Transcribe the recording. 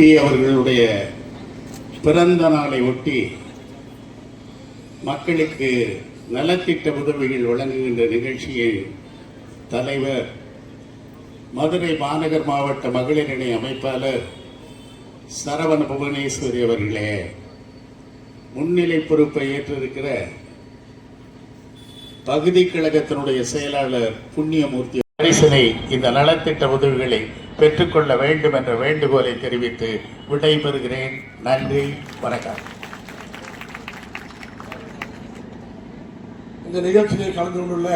பாட்டி அவர்களுடைய பிறந்த நாளை ஒட்டி மக்களுக்கு நலத்திட்ட உதவிகள் வழங்குகின்ற நிகழ்ச்சியை தலைவர் மதுரை மாநகர் மாவட்ட மகளிர் இணை அமைப்பாளர் சரவண புவனேஸ்வரி அவர்களே முன்னிலை பொறுப்பை ஏற்றிருக்கிற பகுதி கழகத்தினுடைய செயலாளர் புண்ணியமூர்த்தி பரிசனை இந்த நலத்திட்ட உதவிகளை பெற்றுக்கொள்ள வேண்டும் என்ற வேண்டுகோளை தெரிவித்து விடைபெறுகிறேன். நன்றி வணக்கம். இந்த நிகழ்ச்சியில் கலந்து கொண்டுள்ள